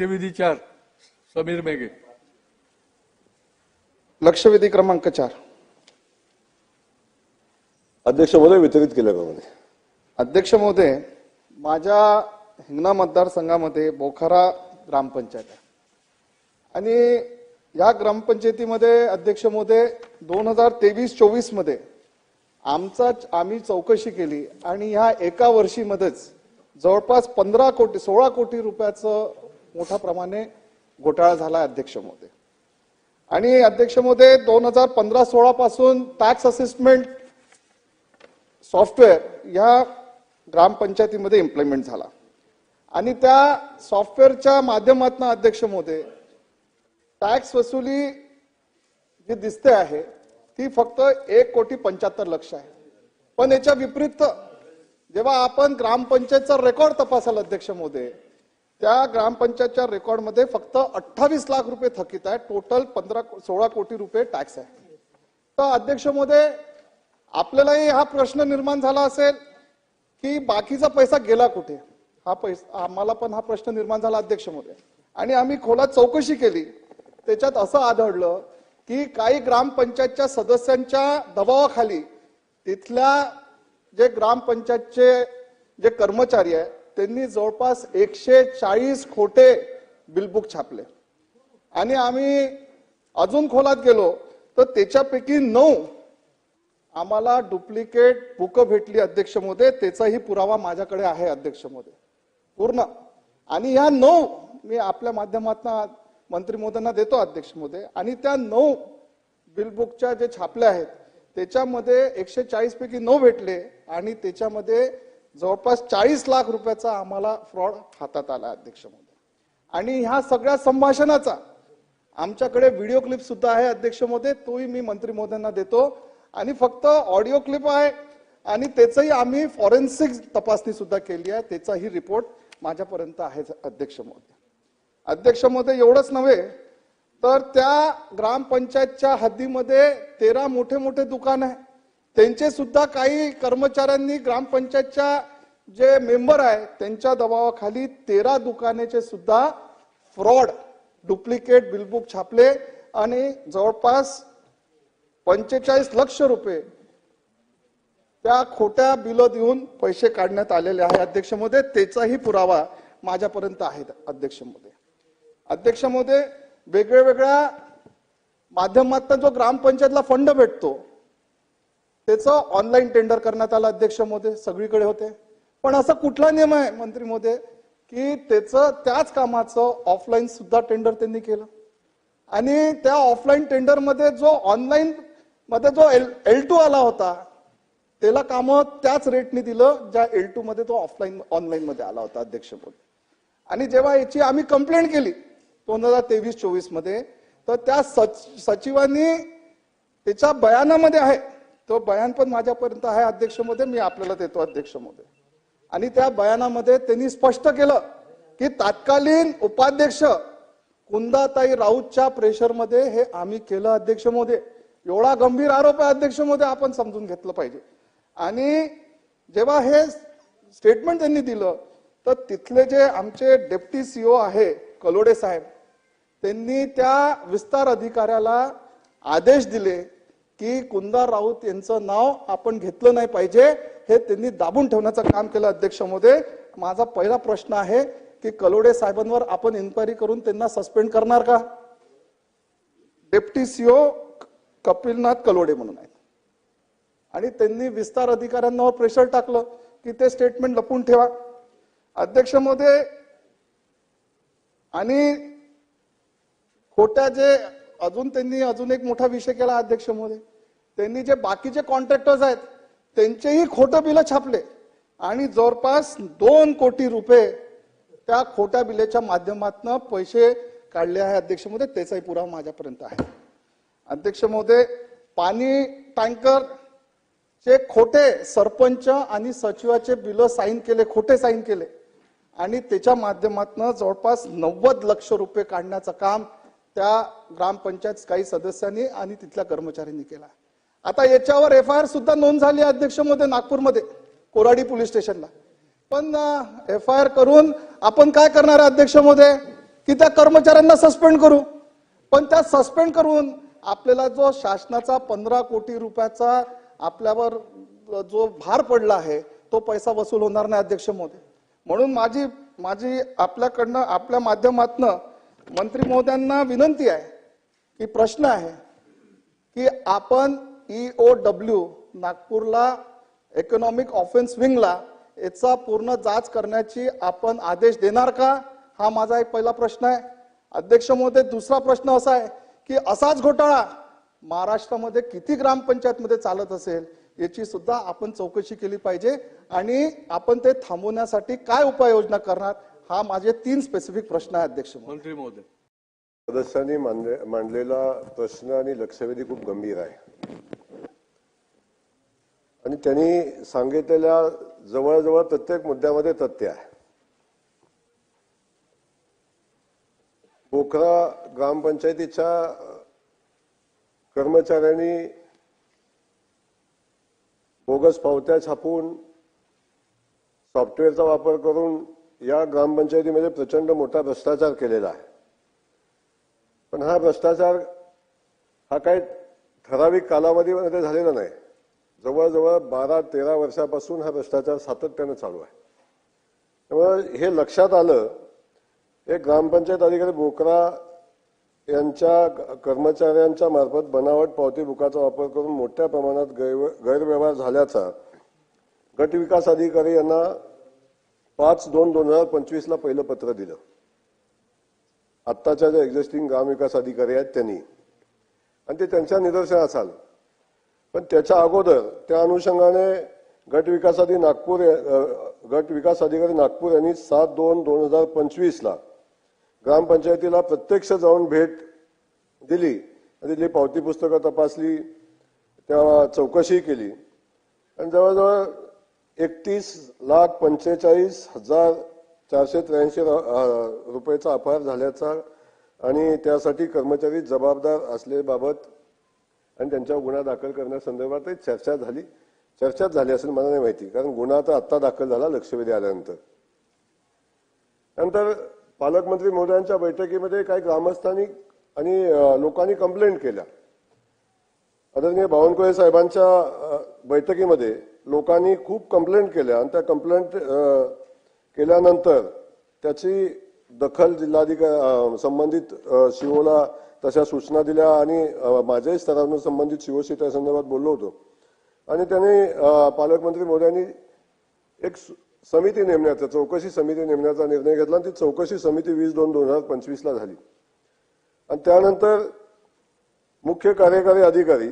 लक्षवेधी चार समीर मेघे. लक्षवेधी क्रमांक चार. अध्यक्ष महोदय वितरित केल्याप्रमाणे अध्यक्ष महोदय माझ्या हिंगणा मतदारसंघामध्ये बोखारा ग्रामपंचायत आहे. आणि या ग्रामपंचायतीमध्ये अध्यक्ष महोदय दोन हजार तेवीस चोवीसमध्ये आमचा आम्ही चौकशी केली आणि ह्या एका वर्षीमध्येच जवळपास पंधरा कोटी सोळा कोटी रुपयाचं मोठ्या प्रमाणे घोटाळा झाला आहे अध्यक्ष महोदय. आणि अध्यक्ष महोदय दोन हजार पंधरा सोळा पासून टॅक्स असेसमेंट सॉफ्टवेअर या ग्रामपंचायतीमध्ये इम्प्लिमेंट झाला. आणि त्या सॉफ्टवेअरच्या माध्यमातून अध्यक्ष महोदय टॅक्स वसुली जी दिसते आहे ती फक्त एक कोटी पंच्याहत्तर लक्ष आहे. पण याच्या विपरीत जेव्हा आपण ग्रामपंचायतचा रेकॉर्ड तपासाल अध्यक्ष महोदय त्या ग्रामपंचायतच्या रेकॉर्डमध्ये फक्त अठ्ठावीस लाख रुपये थकीत आहे टोटल पंधरा सोळा कोटी रुपये टॅक्स आहे. तर अध्यक्ष महोदय आपल्यालाही हा प्रश्न निर्माण झाला असेल की बाकीचा पैसा गेला कुठे? हा पैसा आम्हाला पण हा प्रश्न निर्माण झाला अध्यक्ष महोदय. आणि आम्ही खोलात चौकशी केली. त्याच्यात असं आढळलं की काही ग्रामपंचायतच्या सदस्यांच्या दबावाखाली तिथल्या जे ग्रामपंचायतचे जे कर्मचारी आहे त्यांनी जवळपास एकशे चाळीस खोटे बिलबुक छापले. आणि आम्ही अजून खोलात गेलो तर त्याच्यापैकी नऊ आम्हाला डुप्लिकेट बुक भेटली अध्यक्ष महोदय त्याचाही पुरावा माझ्याकडे आहे अध्यक्ष महोदय पूर्ण. आणि ह्या नऊ मी आपल्या माध्यमातून मंत्री मोदींना देतो अध्यक्ष महोदय आणि त्या नऊ बिलबुकच्या जे छापल्या आहेत त्याच्यामध्ये एकशे चाळीस पैकी नऊ भेटले आणि त्याच्यामध्ये जवळपास चाळीस लाख रुपयाचा आम्हाला फ्रॉड हातात आला अध्यक्ष महोदय आणि ह्या सगळ्या संभाषणाचा आमच्याकडे व्हिडिओ क्लिप सुद्धा आहे अध्यक्ष महोदय तोही मी मंत्री महोदयांना देतो. आणि फक्त ऑडिओ क्लिप आहे आणि त्याचंही आम्ही फॉरेन्सिक तपासणी सुद्धा केली आहे त्याचाही रिपोर्ट माझ्यापर्यंत आहे अध्यक्ष महोदय अध्यक्ष महोदय एवढंच नव्हे तर त्या ग्रामपंचायतच्या हद्दीमध्ये तेरा मोठे मोठे दुकान आहे. त्यांचे सुद्धा काही कर्मचाऱ्यांनी ग्रामपंचायतच्या जे मेंबर आहे त्यांच्या दबावाखाली तेरा दुकानेचे सुद्धा फ्रॉड डुप्लिकेट बिलबुक छापले आणि जवळपास पंचेचाळीस लक्ष रुपये त्या खोट्या बिल देऊन पैसे काढण्यात आलेले आहे अध्यक्ष महोदय. त्याचाही पुरावा माझ्यापर्यंत आहे अध्यक्ष महोदय. अध्यक्ष महोदय वेगळ्या वेगळ्या माध्यमातून जो ग्रामपंचायतला फंड भेटतो त्याचं ऑनलाईन टेंडर करण्यात आलं अध्यक्ष मोदे सगळीकडे होते. पण असा कुठला नियम आहे मंत्री मोदे की त्याचं त्याच कामाचं ऑफलाईन सुद्धा टेंडर त्यांनी केलं? आणि त्या ऑफलाईन टेंडरमध्ये जो ऑनलाईन मध्ये जो एल एल टू आला होता त्याला कामं त्याच रेटने दिलं ज्या एल टू मध्ये तो ऑफलाईन ऑनलाईन मध्ये आला होता अध्यक्ष मोदी. आणि जेव्हा याची आम्ही कंप्लेंट केली दोन हजार तेवीस चोवीसमध्ये तर त्या सच सचिवांनी त्याच्या बयानामध्ये आहे तो बयान पण माझ्यापर्यंत आहे अध्यक्षमध्ये मी आपल्याला देतो अध्यक्षमध्ये. आणि त्या बयानामध्ये त्यांनी स्पष्ट केलं की तात्कालीन उपाध्यक्ष कुंदाताई राऊतच्या प्रेशरमध्ये हे आम्ही केलं अध्यक्ष महोदय एवढा गंभीर आरोप आहे अध्यक्ष महोदय आपण समजून घेतलं पाहिजे. आणि जेव्हा हे स्टेटमेंट त्यांनी दिलं तर तिथले जे आमचे डेप्टी सीओ आहे कलोडे साहेब त्यांनी त्या विस्तार अधिकाऱ्याला आदेश दिले की कुंदार राऊत यांचं नाव आपण घेतलं नाही पाहिजे हे त्यांनी दाबून ठेवण्याचं काम केलं अध्यक्ष महोदय माझा पहिला प्रश्न आहे की कलोडे साहेबांवर आपण इन्क्वायरी करून त्यांना सस्पेंड करणार का? डेप्टी सीओ कपिलनाथ कलोडे म्हणून आहेत. आणि त्यांनी विस्तार अधिकाऱ्यांवर प्रेशर टाकलं की ते स्टेटमेंट लपून ठेवा. अध्यक्ष महोदय आणि खोट्या जे अजून त्यांनी अजून एक मोठा विषय केला अध्यक्ष महोदय त्यांनी जे बाकीचे कॉन्ट्रॅक्टर्स आहेत त्यांचेही खोटं बिलं छापले. आणि जवळपास दोन कोटी रुपये त्या खोट्या बिलेच्या माध्यमातून पैसे काढले आहे अध्यक्ष महोदय. त्याचाही पुरावा माझ्यापर्यंत आहे. अध्यक्ष महोदय पाणी टँकर चे खोटे सरपंच आणि सचिवाचे बिल साईन केले खोटे साईन केले. आणि त्याच्या माध्यमातून जवळपास नव्वद लक्ष रुपये काढण्याचं काम त्या ग्रामपंचायत काही सदस्यांनी आणि तिथल्या कर्मचाऱ्यांनी केला आता याच्यावर एफ आय आर सुद्धा नोंद झाली आहे अध्यक्षमध्ये नागपूरमध्ये कोराडी पोलीस स्टेशनला. पण एफ आय आर करून आपण काय करणार आहे अध्यक्षमध्ये की त्या कर्मचाऱ्यांना सस्पेंड करू. पण त्या सस्पेंड करून आपल्याला जो शासनाचा पंधरा कोटी रुपयाचा आपल्यावर जो भार पडला आहे तो पैसा वसूल होणार नाही अध्यक्ष मोदी म्हणून माझी माझी आपल्याकडनं आपल्या माध्यमातनं मंत्री महोदयांना विनंती आहे की प्रश्न आहे की आपण E ईओ डब्ल्यू नागपूरला इकॉनॉमिक ऑफेन्स विंगला याचा पूर्ण जाच करण्याची आपण आदेश देणार का? हा माझा एक पहिला प्रश्न आहे. अध्यक्ष महोदय दुसरा प्रश्न असा आहे की असाच घोटाळा महाराष्ट्रामध्ये किती ग्रामपंचायतमध्ये चालत असेल याची सुद्धा आपण चौकशी केली पाहिजे आणि आपण ते थांबवण्यासाठी काय उपाययोजना करणार? हा माझे तीन स्पेसिफिक प्रश्न आहे अध्यक्ष महोदय. मंत्री महोदय. सदस्यांनी मांडले- मांडलेला प्रश्न आणि लक्षवेधी खूप गंभीर आहे. आणि त्यांनी सांगितलेल्या जवळजवळ प्रत्येक मुद्द्यामध्ये तथ्य आहे. पोखरा ग्रामपंचायतीच्या कर्मचाऱ्यांनी बोगस पावत्या छापून सॉफ्टवेअरचा वापर करून या ग्रामपंचायतीमध्ये प्रचंड मोठा भ्रष्टाचार केलेला आहे. पण हा भ्रष्टाचार हा काही ठराविक कालावधीमध्ये झालेला नाही. जवळजवळ बारा तेरा वर्षापासून हा भ्रष्टाचार सातत्यानं चालू आहे. त्यामुळे हे लक्षात आलं एक ग्रामपंचायत अधिकारी बोकरा यांच्या कर्मचाऱ्यांच्या मार्फत बनावट पावती बुकाचा वापर करून मोठ्या प्रमाणात गैरव्यवहार झाल्याचा गट विकास अधिकारी यांना पाच दोन दोन हजार पंचवीसला पहिलं पत्र दिलं. आत्ताच्या ज्या एक्झिस्टिंग ग्रामविकास अधिकारी आहेत त्यांनी. आणि ते त्यांच्या निदर्शनास आलं. पण त्याच्या अगोदर त्या अनुषंगाने गट विकास अधिकारी नागपूर गट विकास अधिकारी नागपूर यांनी सात दोन दोन हजार पंचवीसला ग्रामपंचायतीला प्रत्यक्ष जाऊन भेट दिली. आणि तिथली पावती पुस्तकं तपासली त्या चौकशी केली. आणि जवळजवळ एकतीस लाख पंचेचाळीस हजार चारशे त्र्याऐंशी रुपयाचा अपहार झाल्याचा आणि त्यासाठी कर्मचारी जबाबदार असल्याबाबत आणि त्यांच्यावर गुन्हा दाखल करण्यासंदर्भात चर्चा झाली. चर्चाच झाली असेल मला नाही माहिती कारण गुन्हा तर आत्ता दाखल झाला लक्षवेधी आल्यानंतर. नंतर पालकमंत्री महोदयांच्या बैठकीमध्ये काही ग्रामस्थांनी आणि लोकांनी कंप्लेंट केल्या. आदरणीय बावनकुळे साहेबांच्या बैठकीमध्ये लोकांनी खूप कंप्लेंट केल्या आणि त्या कंप्लेंट केल्यानंतर त्याची दखल जिल्हाधिकारी संबंधित शिओला शिवोला तशा सूचना दिल्या आणि माझ्याही स्तरावरून संबंधित शिवोशी त्या संदर्भात बोललो होतो. आणि त्यांनी पालकमंत्री मोदयांनी एक समिती नेमण्याचा चौकशी समिती नेमण्याचा निर्णय घेतला आणि ती चौकशी समिती वीस दोन दोन हजार पंचवीसला झाली. आणि त्यानंतर मुख्य कार्यकारी अधिकारी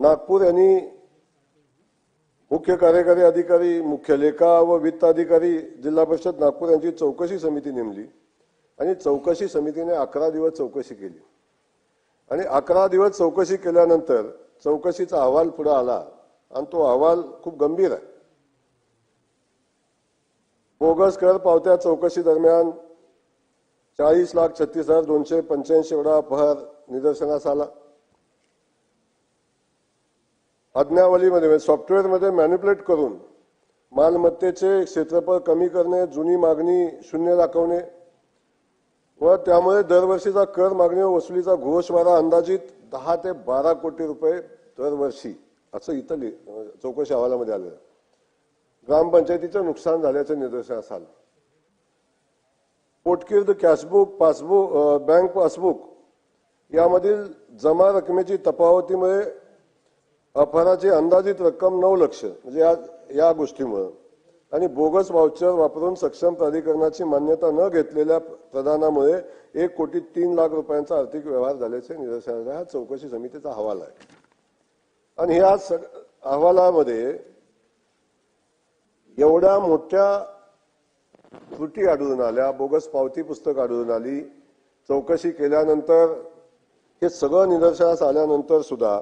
नागपूर यांनी मुख्य कार्यकारी अधिकारी मुख्य लेखा व वित्त अधिकारी जिल्हा परिषद नागपूर यांची चौकशी समिती नेमली आणि चौकशी समितीने अकरा दिवस चौकशी केली. आणि अकरा दिवस चौकशी केल्यानंतर चौकशीचा अहवाल पुढे आला आणि तो अहवाल खूप गंभीर आहे. बोगस कर पावत्या चौकशी दरम्यान चाळीस लाख छत्तीस हजार दोनशे पंच्याऐंशी एवढा अपहार निदर्शनास आला. आज्ञावलीमध्ये म्हणजे सॉफ्टवेअरमध्ये मॅन्युप्लेट करून मालमत्तेचे क्षेत्रफळ कमी करणे जुनी मागणी शून्य दाखवणे व त्यामुळे दरवर्षीचा कर मागणी व वसुलीचा घोषवारा अंदाजित दहा ते बारा कोटी रुपये दरवर्षी असं इथं चौकशी अहवालामध्ये आलेलं आहे. ग्रामपंचायतीचं नुकसान झाल्याचं निदर्शनास आलं पोटकीर्द कॅशबुक पासबुक बँक पासबुक यामधील जमा रकमेची तफावतीमुळे अपहाराची अंदाजित रक्कम नऊ लक्ष म्हणजे या या गोष्टीमुळं. आणि बोगस व्हाउचर वापरून सक्षम प्राधिकरणाची मान्यता न घेतलेल्या प्रदानामुळे एक कोटी तीन लाख रुपयांचा आर्थिक व्यवहार झाल्याचे निदर्शनाला हा चौकशी समितीचा अहवाल आहे. आणि ह्या सग अहवालामध्ये एवढ्या मोठ्या त्रुटी आढळून आल्या बोगस पावती पुस्तक आढळून आली चौकशी केल्यानंतर हे सगळं निदर्शनास आल्यानंतर सुद्धा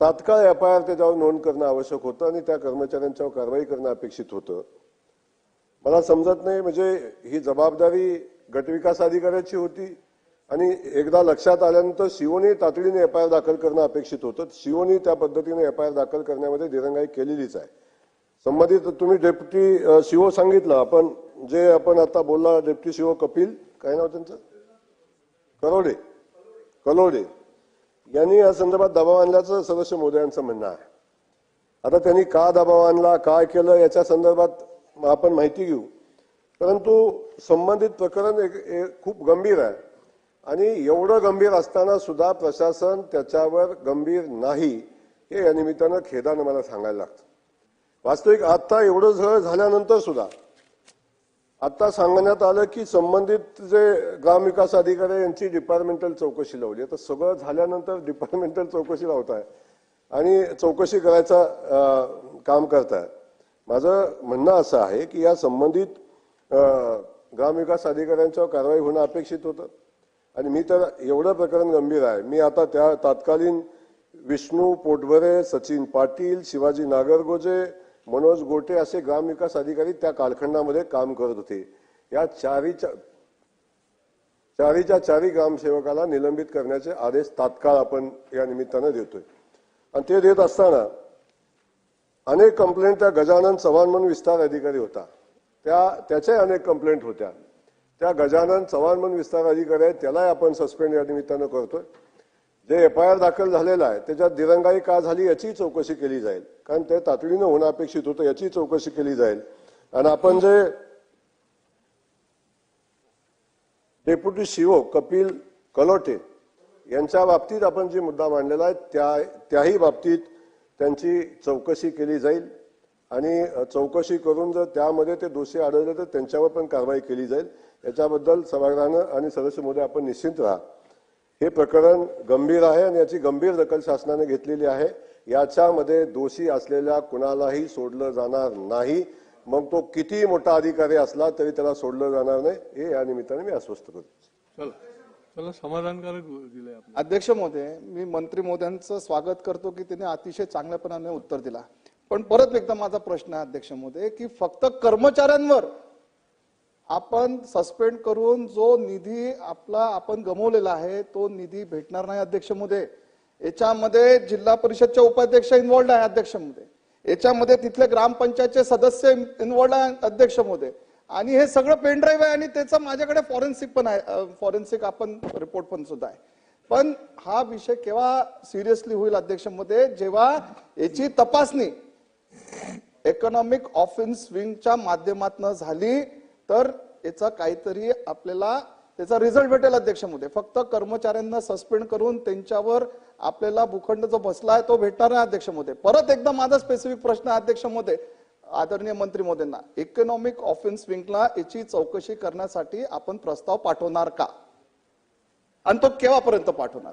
तात्काळ एफ आय आर त्याच्यावर नोंद करणं आवश्यक होतं आणि त्या कर्मचाऱ्यांच्यावर कारवाई करणं अपेक्षित होतं. मला समजत नाही म्हणजे ही जबाबदारी गटविकास अधिकाऱ्याची होती आणि एकदा लक्षात आल्यानंतर शिवोनी तातडीने एफ आय आर दाखल करणं अपेक्षित होतं. शिवोनी त्या पद्धतीने एफ आय आर दाखल करण्यामध्ये दिरंगाई केलेलीच आहे. संबंधित तुम्ही डेप्युटी सीओ सांगितलं आपण जे आपण आता बोलला डेप्युटी सीओ कपिल काय नाव त्यांचं? करोडे. कलोडे. यांनी या संदर्भात दबाव आणल्याचं सदस्य मोदयांचं म्हणणं आहे. आता त्यांनी का दबाव आणला काय केलं याच्या संदर्भात आपण माहिती घेऊ. परंतु संबंधित प्रकरण एक, खूप गंभीर आहे. आणि एवढं गंभीर असताना सुद्धा प्रशासन त्याच्यावर गंभीर नाही हे या निमित्तानं खेदानं मला सांगायला लागतं. वास्तविक आता एवढं झळ झाल्यानंतर सुद्धा आता सांगण्यात आलं की संबंधित जे ग्रामविकास अधिकारी यांची डिपार्टमेंटल चौकशी लावली. आता सगळं झाल्यानंतर डिपार्टमेंटल चौकशी लावत आहे आणि चौकशी करायचा काम काम करताय. माझं म्हणणं असं आहे की या संबंधित ग्रामविकास अधिकाऱ्यांच्यावर कारवाई होणं अपेक्षित होतं. आणि मी तर एवढं प्रकरण गंभीर आहे. मी आता त्या तात्कालीन विष्णू पोटभरे सचिन पाटील शिवाजी नागरगोजे मनोज गोटे असे ग्रामविकास अधिकारी त्या कालखंडामध्ये काम करत होते. या चारीच्या चारीच्या चारी ग्रामसेवकाला निलंबित करण्याचे आदेश तात्काळ आपण या निमित्तानं देतोय. आणि ते देत असताना अनेक कंप्लेंट त्या गजानन चव्हाण म्हणून विस्तार अधिकारी होता. त्या त्याच्याही अनेक कंप्लेंट होत्या. त्या गजानन चव्हाण म्हणून विस्तार अधिकारी आहेत त्यालाही आपण सस्पेंड या निमित्तानं करतोय. जे एफ आय आर दाखल झालेला आहे त्याच्यात दिरंगाई का झाली याची चौकशी केली जाईल. कारण ते तातडीनं होणं अपेक्षित होतं याची चौकशी केली जाईल. आणि आपण जे डेप्युटी सीओ कपिल कलोटे यांच्या बाबतीत आपण जे मुद्दा मांडलेला आहे त्या त्याही बाबतीत त्यांची चौकशी केली जाईल. आणि चौकशी करून जर त्यामध्ये ते दोषी आढळले तर त्यांच्यावर पण कारवाई केली जाईल. याच्याबद्दल सभागृहानं आणि सदस्य मोदी आपण निश्चित राहा. हे प्रकरण गंभीर आहे आणि याची गंभीर दखल शासनाने घेतलेली आहे. याच्यामध्ये दोषी असलेल्या कुणालाही सोडलं जाणार नाही. मग तो किती मोठा अधिकारी असला तरी त्याला सोडलं जाणार नाही. हे या निमित्ताने मी आश्वस्त करतो. चला. चला समाधानकारक आपण अध्यक्ष महोदय मी मंत्री महोदयांचं स्वागत करतो की त्यांनी अतिशय चांगल्यापणाने उत्तर दिला. पण परत एकदा माझा प्रश्न आहे अध्यक्ष महोदय की फक्त कर्मचाऱ्यांवर आपण सस्पेंड करून जो निधी आपला आपण गमवलेला आहे तो निधी भेटणार नाही अध्यक्ष महोदय याच्यामध्ये जिल्हा परिषदच्या उपाध्यक्ष इन्वॉल्ड आहे अध्यक्षमध्ये. याच्यामध्ये तिथले ग्रामपंचायतचे सदस्य इन्वॉल्ड आहे अध्यक्ष आणि हे सगळं पेनड्राईव्ह आहे आणि त्याचं माझ्याकडे फॉरेन्सिक पण आहे. फॉरेन्सिक आपण रिपोर्ट पण सुद्धा आहे. पण हा विषय केव्हा सिरियसली होईल अध्यक्षमध्ये? जेव्हा याची तपासणी इकॉनॉमिक ऑफेन्स विंगच्या माध्यमातून झाली तर याचा काहीतरी आपल्याला त्याचा रिझल्ट भेटेल अध्यक्षामध्ये. फक्त कर्मचाऱ्यांना सस्पेंड करून त्यांच्यावर आपल्याला भूखंड जो बसला आहे तो भेटणार नाही अध्यक्षामध्ये. परत एकदा माझा स्पेसिफिक प्रश्न आहे अध्यक्षमध्ये आदरणीय मंत्री मोदींना. इकॉनॉमिक ऑफेन्स विंगला याची चौकशी करण्यासाठी आपण प्रस्ताव पाठवणार का? आणि तो केव्हापर्यंत पाठवणार?